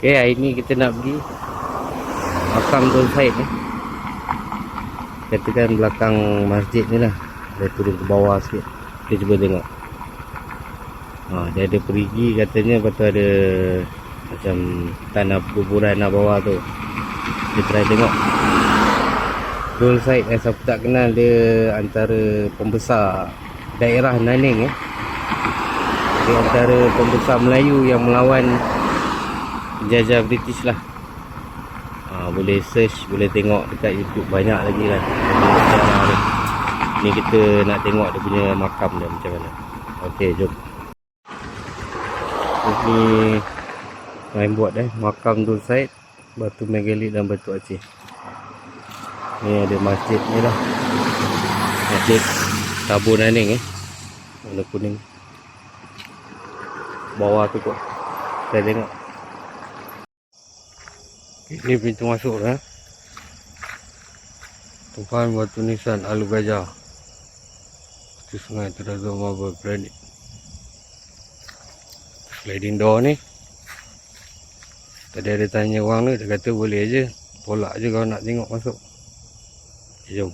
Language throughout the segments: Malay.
Okay, hari ni kita nak pergi Makam Tun Said ni. Katakan belakang masjid ni lah. Dia turun ke bawah sikit. Kita cuba tengok. Ha, Dia ada perigi katanya Lepas tu ada Macam tanah kuburan lah bawah tu. Kita try tengok. Tun Said yang siapa tak kenal Dia antara pembesar Daerah Naning eh. Dia antara pembesar Melayu yang melawan jajah British lah. Ha, boleh search boleh tengok dekat YouTube banyak lagi lah ni kita nak tengok dia punya makam dia macam mana. Ok jom. Ni main buat eh makam Dul Said batu megalit dan batu aceh ni ada masjid ni lah. Masjid tabur naning eh. Warna kuning. Bawah tu kot saya tengok ini pintu masuk dah. Tuhan batu nisan alu gajah. Itu sungai Terazah Marble Granite. Sliding door ni. Tadi ada tanya orang ni, dia kata boleh aje. Tolak je kalau nak tengok masuk. Jom.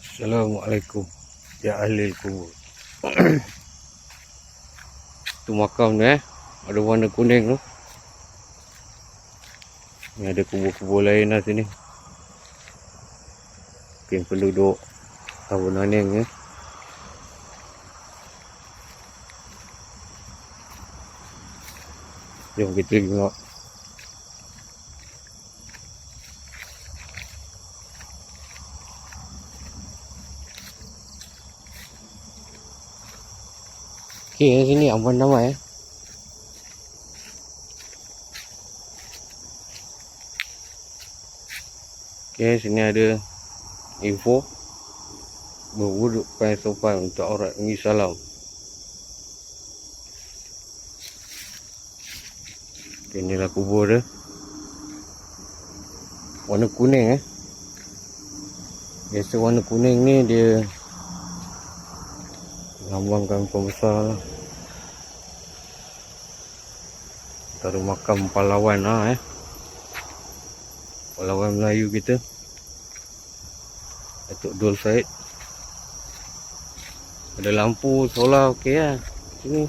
Assalamualaikum. Ya ahli kubur. tu makam ni eh. Ada warna kuning tu. Ni ada kubur-kubur lain lah sini. Mungkin penduduk tahun naning ya. Jom kita tengok. Okay, sini aman damai eh. Okay, sini ada info berwuduk sopan untuk aurat ini salam. Okay, inilah kubur dia. Warna kuning eh. Biasa warna kuning ni dia lambangkan pembesar lah. Taruh makam pahlawan lah eh pahlawan Melayu kita. Datuk Dul Said. Ada lampu solar okey lah. Sini.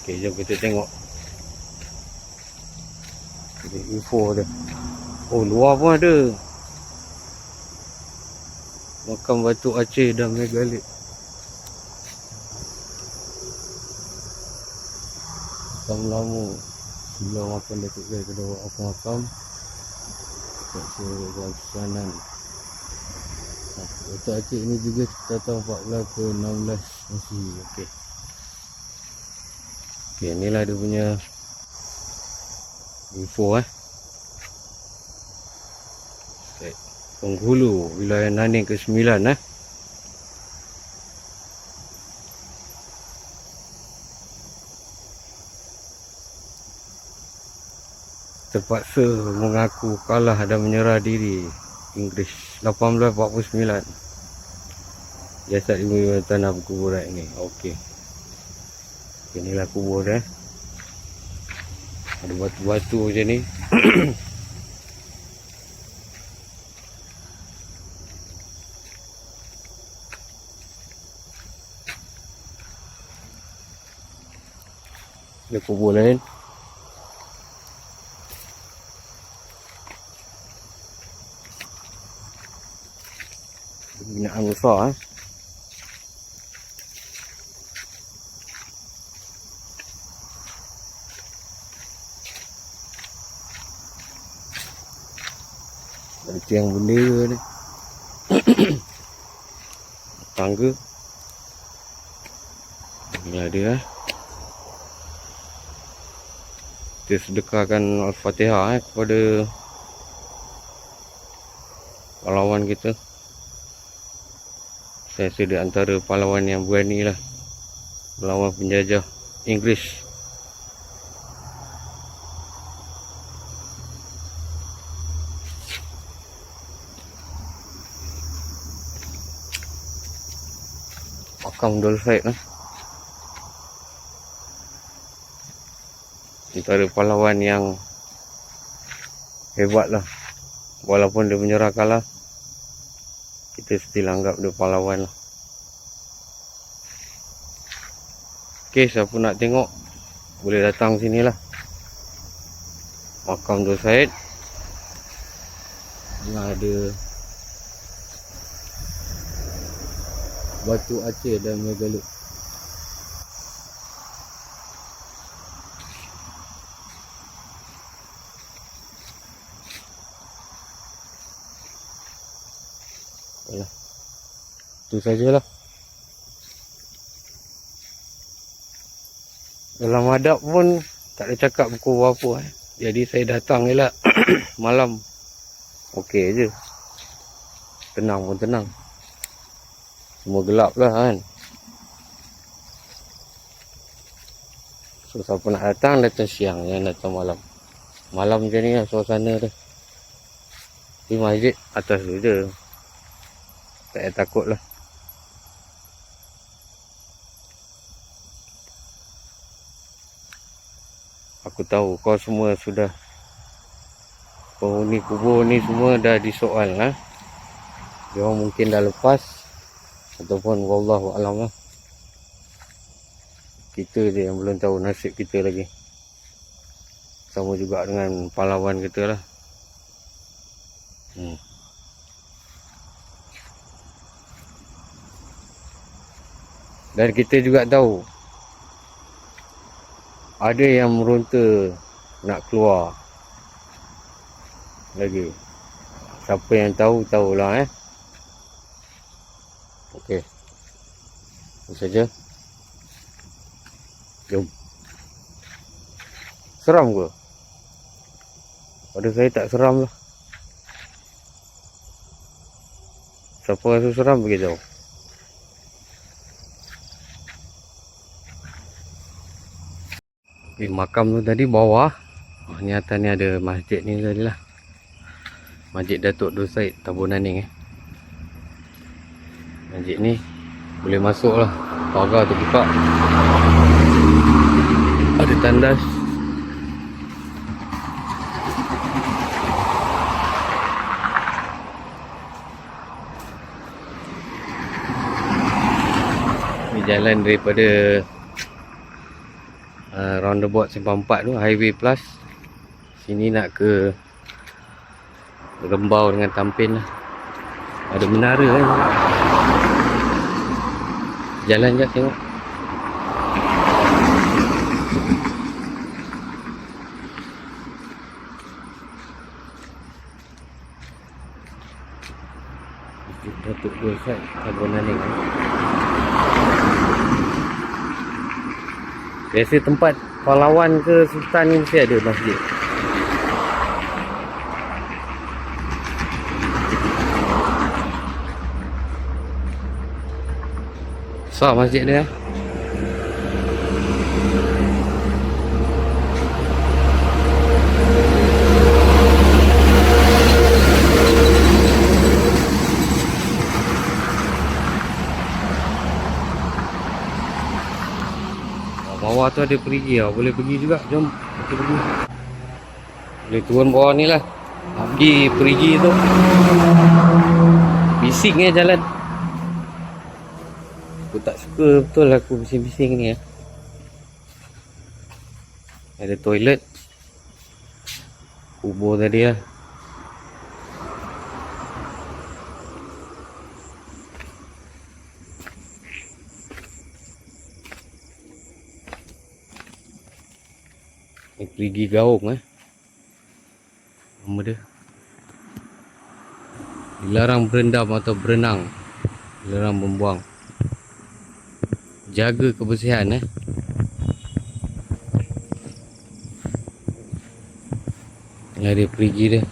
Okey jom kita tengok. Ada info dia oh luar pun ada. Makam batu Aceh dan megalit makam lama Sebelum makan Datuk Zai Kita bawa apa makam Tak sebuah kesanan Datuk Aceh ini juga Kita tahun 14 ke 16 Masih okey. Okey inilah dia punya Info eh. Penghulu Wilayah Naning ke 9 eh terpaksa mengaku kalah dan menyerah diri. Inggeris 1849 jasad ibu tanah kuburan ini. Okey. Inilah kubur eh. Ada batu-batu macam ni. Ada kubur lain binaan besar eh. Ada tiang bendera ni. Tangga. Ini ada eh. Kita sedekahkan Al-Fatihah eh kepada pahlawan kita saya tu antara pahlawan yang berani lah melawan penjajah Inggeris. Makam dolfek lah. Antara pahlawan yang hebat lah. Walaupun dia menyerah kalah kita still anggap dia pahlawan lah. Ok siapa nak tengok boleh datang sini lah. Makam Dua Said. Ni ada batu aceh dan megalith Sajalah. Dalam hadap pun tak ada cakap pukul berapa eh. Jadi saya datang je lah malam. Okey je. Tenang pun tenang. Semua gelap lah kan. So siapa nak datang datang siang jangan datang malam. Malam macam ni lah suasana tu. Di masjid atas tu je. Tak payah takut lah. Aku tahu kau semua sudah penghuni kubur ni semua dah disoal lah. Dia mungkin dah lepas ataupun wallahu alam lah. Kita je yang belum tahu nasib kita lagi. Sama juga dengan pahlawan kita lah. Hmm. Dan kita juga tahu ada yang meronta nak keluar lagi. Siapa yang tahu tahulah eh. Okey. Itu saja. Jom. Seram ke? Pada saya tak seram lah. Siapa rasa seram beritahu. Okay, makam tu tadi bawah. Oh, ni atas ni ada masjid ni tadi lah. Masjid Datuk Dua Said Tabunaning eh. Masjid ni boleh masuk lah. Pagar tu buka. Ada tandas. Ni jalan daripada roundabout Simpang 4 tu highway plus. Sini nak ke Rembau dengan Tampin lah. Ada menara kan? Jalan je tengok. Datuk Dua Sat Kabunaning Biasa tempat pahlawan ke sultan ni mesti ada masjid. Besar masjid dia. eh. Bawah tu ada perigi lah. Boleh pergi juga. Jom. Kita pergi. Boleh turun bawah ni lah. Pergi perigi tu. Bising eh jalan. Aku tak suka betul aku bising-bising ni eh. Ada toilet. Kubur tadi lah. Perigi gaung eh. Nama dia. Dilarang berendam atau berenang. Dilarang membuang. Jaga kebersihan eh. Ni ada perigi dia.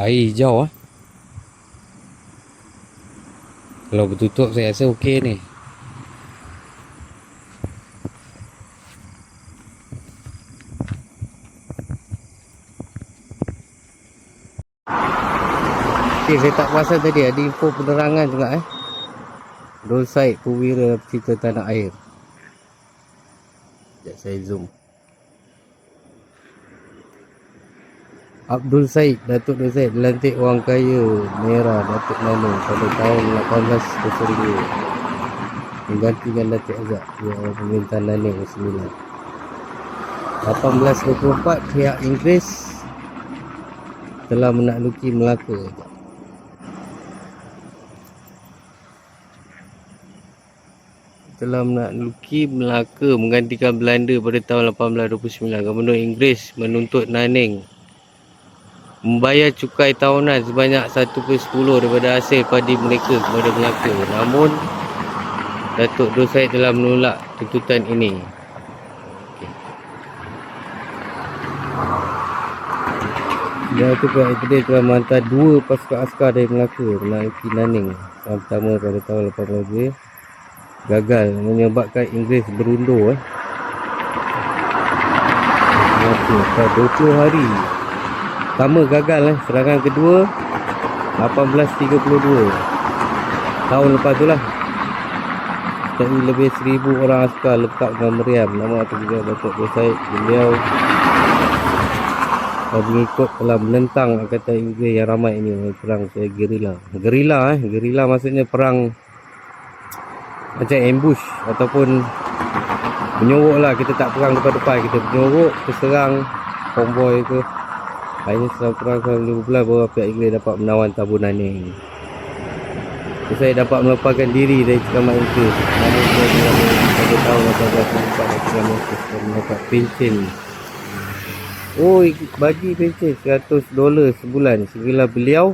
Air hijau ah. Kalau bertutup saya rasa okey ni. Okey, saya tak perasan tadi ada info penerangan juga eh. Dol Said Puwira Cerita Tanah Air. Sekejap saya zoom. Abdul Said, Datuk Abdul Said dilantik orang kaya merah Datuk Nano pada tahun 1802 menggantikan Datuk Azad di awal pemerintahan Naning 9 1824 pihak Inggeris telah menakluki Melaka. Telah menakluki Melaka menggantikan Belanda pada tahun 1829 Gubernur Inggeris menuntut Naning membayar cukai tahunan sebanyak 1 per 10 daripada hasil padi mereka kepada Melaka namun Datuk Dosai telah menolak tuntutan ini Dan itu pihak Inggeris telah menghantar dua pasukan askar dari Melaka menaiki Naning tahun pertama pada tahun 18 gagal menyebabkan Inggeris berundur eh. Okey, pada 20 hari. Pertama gagal eh, serangan kedua 1832. Tahun lepas tu lah. Sekali lebih seribu orang askar lekat dengan meriam. Nama atau juga Datuk Bosaid. Beliau mengikut telah menentang Angkatan Inggeris yang ramai ini perang saya gerila. Gerila eh, gerila maksudnya perang macam ambush ataupun menyorok lah kita tak perang depan-depan kita menyorok kita serang konvoy ke akhirnya perang selama 5 bulan baru pihak Inggeris dapat menawan tabunan ni. So, saya dapat melepaskan diri dari cekaman Inggeris namun saya pada tahun 1844 dan cekaman Inggeris dan mendapat pencen. Oh bagi pencen 100 dolar sebulan. Sehingga beliau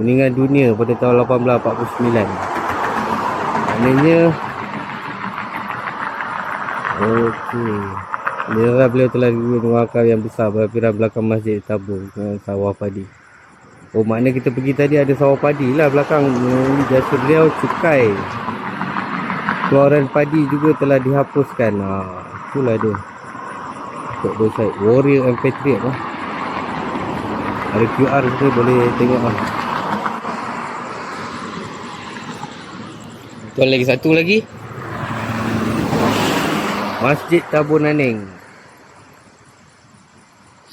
meninggal dunia pada tahun 1849 maknanya okey Nira beliau telah dua akal yang besar berfiran belakang masjid tabung dengan sawah padi. Oh maknanya kita pergi tadi ada sawah padi lah belakang. Jasa beliau cukai. Keluaran padi juga telah dihapuskan. Ha, itulah dia. Untuk dosai warrior and patriot lah. Ada QR tu boleh tengok lah. Tu lagi satu lagi. Masjid Tabur Naning.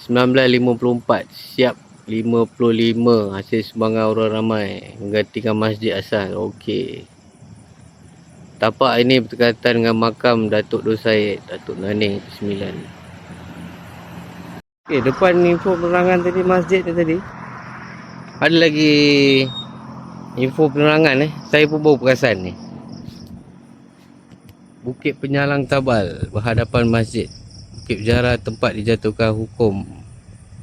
1954 siap 55 hasil sumbangan orang ramai menggantikan masjid asal. Okey. Tapak ini berdekatan dengan makam Datuk Dosaid, Datuk Naning 9. Okey, depan info penerangan tadi masjid ni tadi. Ada lagi info penerangan eh. Saya pun baru perasan ni. Bukit Penyalang Tabal berhadapan masjid. Bukit Penjara tempat dijatuhkan hukum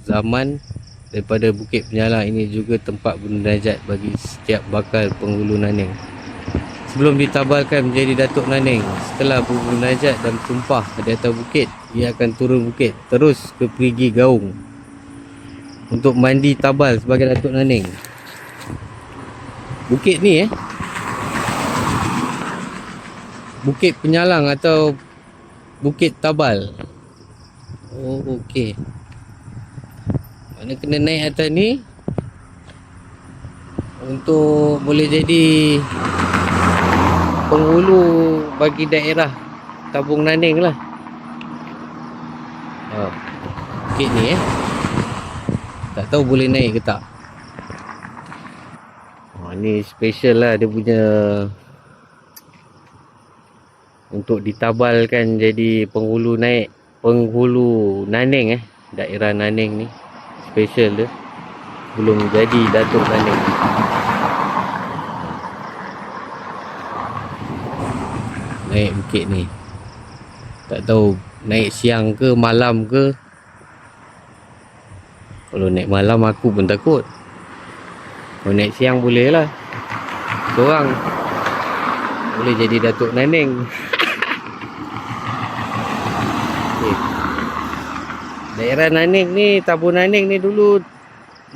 zaman daripada Bukit Penyalang ini juga tempat bernajat bagi setiap bakal penghulu Naning. Sebelum ditabalkan menjadi Datuk Naning, setelah bernajat dan tumpah di atas bukit, ia akan turun bukit terus ke Perigi Gaung untuk mandi tabal sebagai Datuk Naning. Bukit ni eh, Bukit Penyalang atau Bukit Tabal. Oh, okey. Mana kena naik atas ni untuk boleh jadi penghulu bagi daerah Tabung Naning lah. Oh. Bukit ni eh. Tak tahu boleh naik ke tak. Oh, ni special lah dia punya untuk ditabalkan jadi penghulu naik penghulu Naning eh daerah Naning ni special dia. Belum jadi Datuk Naning naik bukit ni. Tak tahu naik siang ke malam ke. Kalau naik malam aku pun takut. Kalau naik siang boleh lah. Seorang boleh jadi Datuk Naning Daerah Naning ni, Tabur Naning ni dulu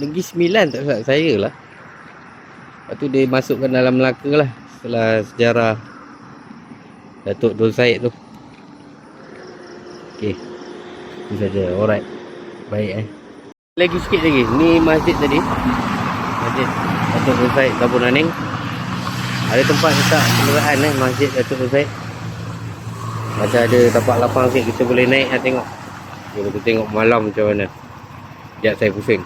Negeri Sembilan tak salah saya lah. Lepas tu dia masukkan dalam Melaka lah. Setelah sejarah Datuk Dul Said tu. Okay. Itu saja. Alright. Baik eh. Lagi sikit lagi. Ni masjid tadi. Masjid Datuk Uzaid Tabun Aning. Ada tempat letak kenderaan eh Masjid Datuk Uzaid. Macam ada tapak lapang sikit kita boleh naik lah tengok. Jom kita tengok malam macam mana. Sekejap saya pusing.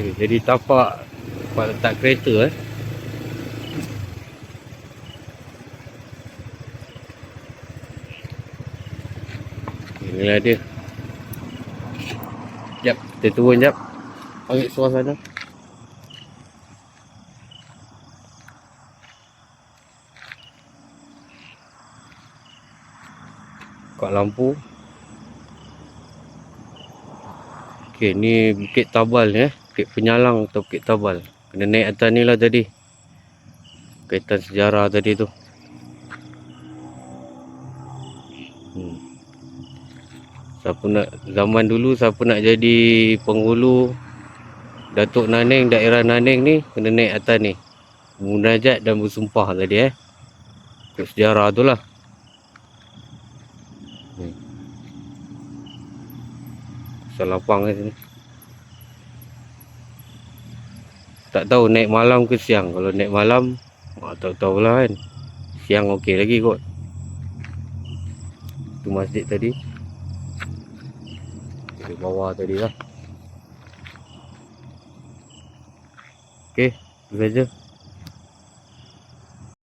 Okay, jadi tapak tempat letak kereta eh. Inilah dia. Jap, kita turun jap. Ambil suasana. Kat lampu. Okey, ni Bukit Tabal ni eh. Bukit Penyalang atau Bukit Tabal. Kena naik atas ni lah tadi. Kaitan sejarah tadi tu. Hmm. Siapa nak zaman dulu siapa nak jadi penghulu Datuk Naneng daerah Naneng ni kena naik atas ni. Munajat dan bersumpah tadi eh. Untuk sejarah tu lah. Pasal lapang kat sini. Tak tahu naik malam ke siang. Kalau naik malam, ah, tak tahu lah kan. Siang okey lagi kot. Tu masjid tadi. Di bawah tadi lah. Okey, saja.